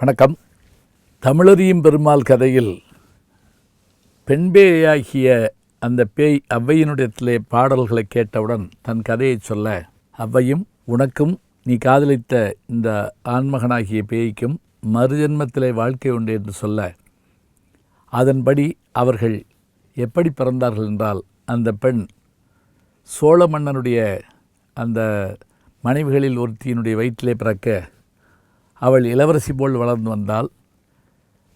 வணக்கம். தமிழறியும் பெருமாள் கதையில் பெண்பேயாகிய அந்த பேய் அவ்வையினுடையத்திலே பாடல்களை கேட்டவுடன் தன் கதையை சொல்ல அவ்வையும் உனக்கும் நீ காதலித்த இந்த ஆண்மகனாகிய பேய்க்கும் மறுஜென்மத்திலே வாழ்க்கை உண்டு என்று சொல்ல அதன்படி அவர்கள் எப்படி பிறந்தார்கள் என்றால் அந்த பெண் சோழ மன்னனுடைய அந்த மனைவிகளில் ஒருத்தியினுடைய வயிற்றிலே பிறக்க அவள் இளவரசி போல் வளர்ந்து வந்தால்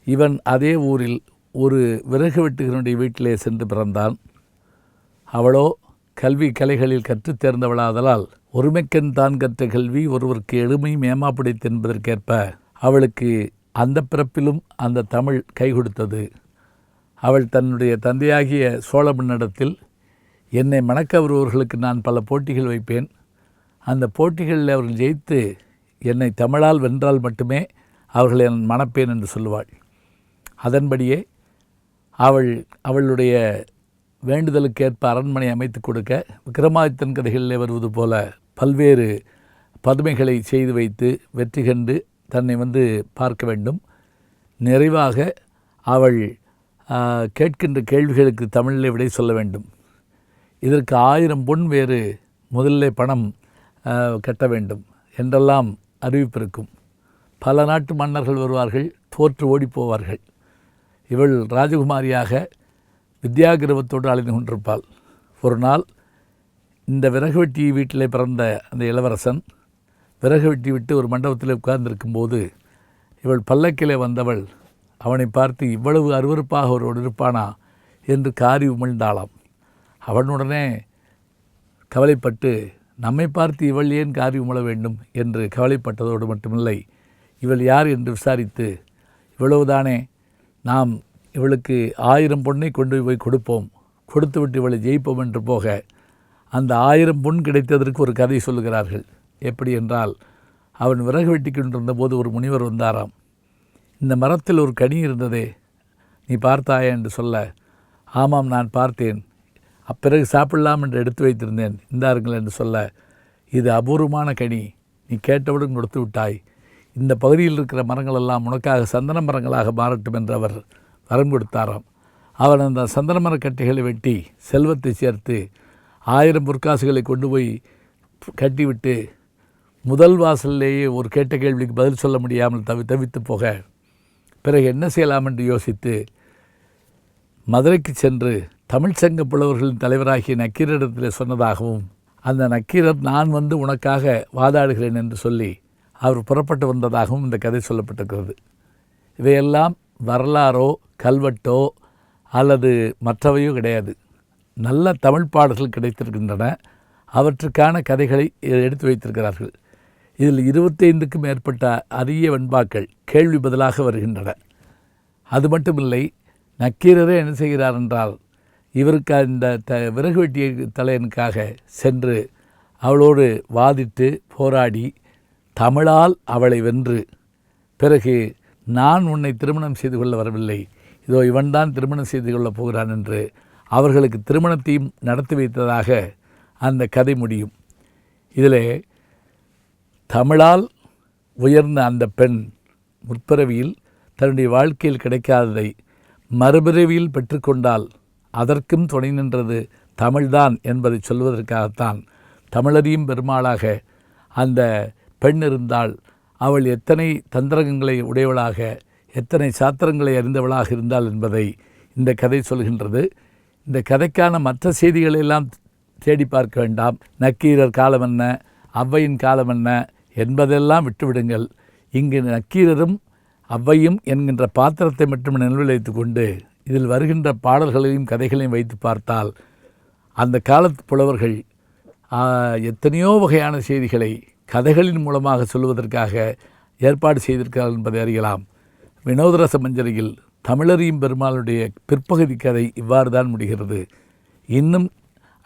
இவன் அதே ஊரில் ஒரு விறகு வெட்டுகிறனுடைய வீட்டிலே சென்று பிறந்தான். அவளோ கல்வி கலைகளில் கற்றுத் தேர்ந்தவளாதலால் ஒருமைக்கன் தான் கற்ற கல்வி ஒருவருக்கு எளிமை மேமாப்பிடித்து என்பதற்கேற்ப அவளுக்கு அந்த பிறப்பிலும் அந்த தமிழ் கை கொடுத்தது. அவள் தன்னுடைய தந்தையாகிய சோழ மன்னடத்தில் என்னை மணக்க வருபவர்களுக்கு நான் பல போட்டிகள் வைப்பேன். அந்த போட்டிகளில் அவர்கள் ஜெயித்து என்னை தமிழால் வென்றால் மட்டுமே அவர்கள் என் மணப்பேன் என்று சொல்லுவாள். அதன்படியே அவள் அவளுடைய வேண்டுதலுக்கேற்ப அரண்மனை அமைத்து கொடுக்க விக்ரமாதித்தன் கதைகளிலே வருவது போல பல்வேறு பதுமைகளை செய்து வைத்து வெற்றி கண்டு தன்னை வந்து பார்க்க வேண்டும். நிறைவாக அவள் கேட்கின்ற கேள்விகளுக்கு தமிழிலே விடை சொல்ல வேண்டும். இதற்கு ஆயிரம் பொன் வேறு முதல்ல பணம் கட்ட வேண்டும். என்றெல்லாம் அறிவிப்பிருக்கும். பல நாட்டு மன்னர்கள் வருவார்கள் தோற்று ஓடிப் போவார்கள் இவள் ராஜகுமாரியாக வித்யாகிரவத்தோடு அழிந்து கொண்டிருப்பாள் ஒரு நாள் இந்த விறகு வெட்டி வீட்டிலே பிறந்த அந்த இளவரசன் விறகு வெட்டி விட்டு ஒரு மண்டபத்தில் உட்கார்ந்திருக்கும்போது இவள் பல்லக்கிலே வந்தவள் அவனை பார்த்து இவ்வளவு அருவருப்பாக ஒருவன் இருப்பானா என்று காரி உமிழ்ந்தாளாம். அவனுடனே கவலைப்பட்டு நம்மை பார்த்து இவள் ஏன் காரி உமிழ வேண்டும் என்று கவலைப்பட்டதோடு மட்டுமில்லை இவள் யார் என்று விசாரித்து இவ்வளவுதானே நாம் இவளுக்கு ஆயிரம் பொண்ணை கொண்டு போய் கொடுப்போம் கொடுத்துவிட்டு இவளை ஜெயிப்போம் என்று போக அந்த ஆயிரம் பொன் கிடைத்ததற்கு ஒரு கதை சொல்லுகிறார்கள். எப்படி என்றால் அவன் விறகு வெட்டி கொண்டிருந்தபோது ஒரு முனிவர் வந்தாராம். இந்த மரத்தில் ஒரு கனி இருந்ததே நீ பார்த்தாயா? என்று சொல்ல ஆமாம் நான் பார்த்தேன். அப்பிறகு சாப்பிடலாம் என்று எடுத்து வைத்திருந்தேன். இந்தாருங்கள் என்று சொல்ல இது அபூர்வமான கனி நீ கேட்டவுடன் கொடுத்து விட்டாய். இந்த பகுதியில் இருக்கிற மரங்கள் எல்லாம் உனக்காக சந்தன மரங்களாக மாறட்டும் என்று அவர் வரம் கொடுத்தாராம். அவன் அந்த சந்தன மரக்கட்டைகளை வெட்டி செல்வத்தை சேர்த்து ஆயிரம் பொற்காசுகளை கொண்டு போய் கட்டிவிட்டு முதல் வாசல்லேயே ஒரு கேட்ட கேள்விக்கு பதில் சொல்ல முடியாமல் தவி தவித்து போக பிறகு என்ன செய்யலாம் என்று யோசித்து மதுரைக்கு சென்று தமிழ்ச்சங்க புலவர்களின் தலைவராகிய நக்கீரிடத்தில் சொன்னதாகவும் அந்த நக்கீரர் நான் வந்து உனக்காக வாதாடுகிறேன் என்று சொல்லி அவர் புறப்பட்டு வந்ததாகவும் இந்த கதை சொல்லப்பட்டிருக்கிறது. இவையெல்லாம் வரலாறோ கல்வெட்டோ அல்லது மற்றவையோ கிடையாது. நல்ல தமிழ் பாடல்கள் கிடைத்திருக்கின்றன. அவற்றுக்கான கதைகளை எடுத்து வைத்திருக்கிறார்கள். இதில் இருபத்தைந்துக்கும் மேற்பட்ட அரிய வெண்பாக்கள் கேள்வி பதிலாக வருகின்றன. அது மட்டுமில்லை நக்கீரரே என்ன செய்கிறார் என்றால் இவருக்கு அந்த த விறகு வெட்டிய தலையனுக்காக சென்று அவளோடு வாதிட்டு போராடி தமிழால் அவளை வென்று பிறகு நான் உன்னை திருமணம் செய்து கொள்ள வரவில்லை. இதோ இவன்தான் திருமணம் செய்து கொள்ளப் போகிறான் என்று அவர்களுக்கு திருமணத்தையும் நடத்தி வைத்ததாக அந்த கதை முடியும். இதில் தமிழால் உயர்ந்த அந்த பெண் முற்பிறவியில் தன்னுடைய வாழ்க்கையில் கிடைக்காததை மறுபிறவியில் பெற்றுக்கொண்டால் அதற்கும் துணை நின்றது தமிழ்தான் என்பதை சொல்வதற்காகத்தான் தமிழறியும் பெருமாளாக அந்த பெண் இருந்தால் அவள் எத்தனை தந்திரகங்களை உடையவளாக எத்தனை சாத்திரங்களை அறிந்தவளாக இருந்தாள் என்பதை இந்த கதை சொல்கின்றது. இந்த கதைக்கான மற்ற செய்திகளெல்லாம் தேடி பார்க்க வேண்டாம். நக்கீரர் காலம் என்ன ஔவையின் காலம் என்ன என்பதெல்லாம் விட்டுவிடுங்கள். இங்கு நக்கீரரும் ஔவையும் என்கின்ற பாத்திரத்தை மட்டும் நினைவில் கொண்டு இதில் வருகின்ற பாடல்களையும் கதைகளையும் வைத்து பார்த்தால் அந்த காலத்து புலவர்கள் எத்தனையோ வகையான செய்திகளை கதைகளின் மூலமாக சொல்வதற்காக ஏற்பாடு செய்திருக்கிறார்கள் என்பதை அறியலாம். வினோதரச மஞ்சரியில் தமிழறியும் பெருமாளுடைய பிற்பகுதி கதை இவ்வாறு தான் முடிகிறது. இன்னும்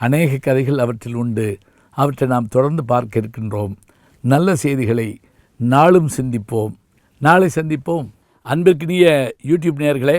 அநேக கதைகள் அவற்றில் உண்டு. அவற்றை நாம் தொடர்ந்து பார்க்க இருக்கின்றோம். நல்ல செய்திகளை நாளும் சிந்திப்போம். நாளை சந்திப்போம். அன்பிற்கினிய யூடியூப் நேயர்களே